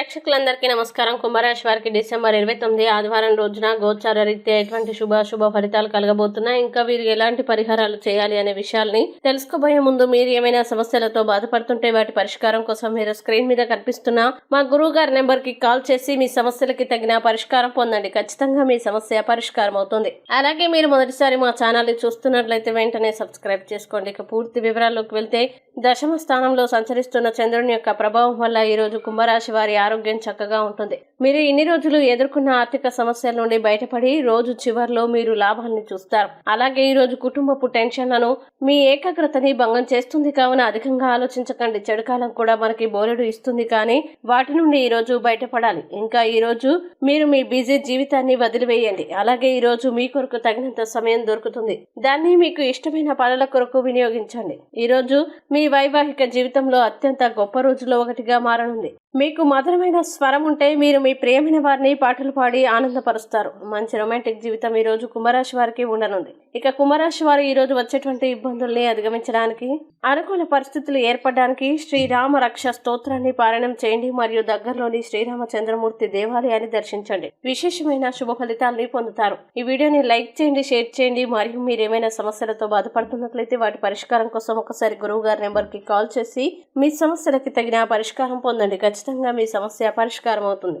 ప్రేక్షకులందరికీ నమస్కారం. కుంభరాశి వారికి డిసెంబర్ ఇరవై తొమ్మిది ఆదివారం రోజున గోచార రీత్యా ఎటువంటి శుభ శుభ ఫలితాలు కలగబోతున్నాయి? ఇంకా వీరు ఎలాంటి పరిహారాలు చేయాలి అనే విషయాల్ని తెలుసుకోబోయే ముందు మీరు ఏమైనా సమస్యలతో బాధపడుతుంటే వాటి పరిష్కారం కోసం మీరు స్క్రీన్ మీద కనిపిస్తున్న మా గురువు గారి నెంబర్కి కాల్ చేసి మీ సమస్యలకి తగిన పరిష్కారం పొందండి. ఖచ్చితంగా మీ సమస్య పరిష్కారం అవుతుంది. అలాగే మీరు మొదటిసారి మా ఛానల్ని చూస్తున్నట్లయితే వెంటనే సబ్స్క్రైబ్ చేసుకోండి. ఇక పూర్తి వివరాల్లోకి వెళ్తే దశమ స్థానంలో సంచరిస్తున్న చంద్రుని యొక్క ప్రభావం వల్ల ఈ రోజు కుంభరాశి వారి ఆరోగ్యం చక్కగా ఉంటుంది. మీరు ఇన్ని రోజులు ఎదుర్కొన్న ఆర్థిక సమస్యల నుండి బయటపడి రోజు చివర్లో మీరు లాభాన్ని చూస్తారు. అలాగే ఈ రోజు కుటుంబపు టెన్షన్లను మీ ఏకాగ్రతని భంగం చేస్తుంది కావున అధికంగా ఆలోచించకండి. చెడుకాలం కూడా మనకి బోలెడు ఇస్తుంది కానీ వాటి నుండి ఈ రోజు బయటపడాలి. ఇంకా ఈ రోజు మీరు మీ బిజీ జీవితాన్ని వదిలివేయండి. అలాగే ఈ రోజు మీ కొరకు తగినంత సమయం దొరుకుతుంది. దాన్ని మీకు ఇష్టమైన పనుల కొరకు వినియోగించండి. ఈ రోజు మీ వైవాహిక జీవితంలో అత్యంత గొప్ప రోజులో ఒకటిగా మారనుంది. మీకు మధురమైన స్వరం ఉంటే మీరు మీ మీ ప్రియమైన వారిని పాటలు పాడి ఆనందపరుస్తారు. మంచి రొమాంటిక్ జీవితం ఈ రోజు కుంభరాశి వారికి ఉండనుంది. ఇక కుంభరాశి వారు ఈ రోజు వచ్చేటువంటి ఇబ్బందుల్ని అధిగమించడానికి అనుకూల పరిస్థితులు ఏర్పడడానికి శ్రీరామ రక్ష స్తోత్రాన్ని పారాయణం చేయండి మరియు దగ్గరలోని శ్రీరామచంద్రమూర్తి దేవాలయాన్ని దర్శించండి. విశేషమైన శుభ ఫలితాల్ని పొందుతారు. ఈ వీడియోని లైక్ చేయండి షేర్ చేయండి. మరియు మీరు ఏమైనా సమస్యలతో బాధపడుతున్నట్లయితే వాటి పరిష్కారం కోసం ఒకసారి గురువు గారి నెంబర్కి కాల్ చేసి మీ సమస్యలకి తగిన పరిష్కారం పొందండి. ఖచ్చితంగా మీ సమస్య పరిష్కారం అవుతుంది.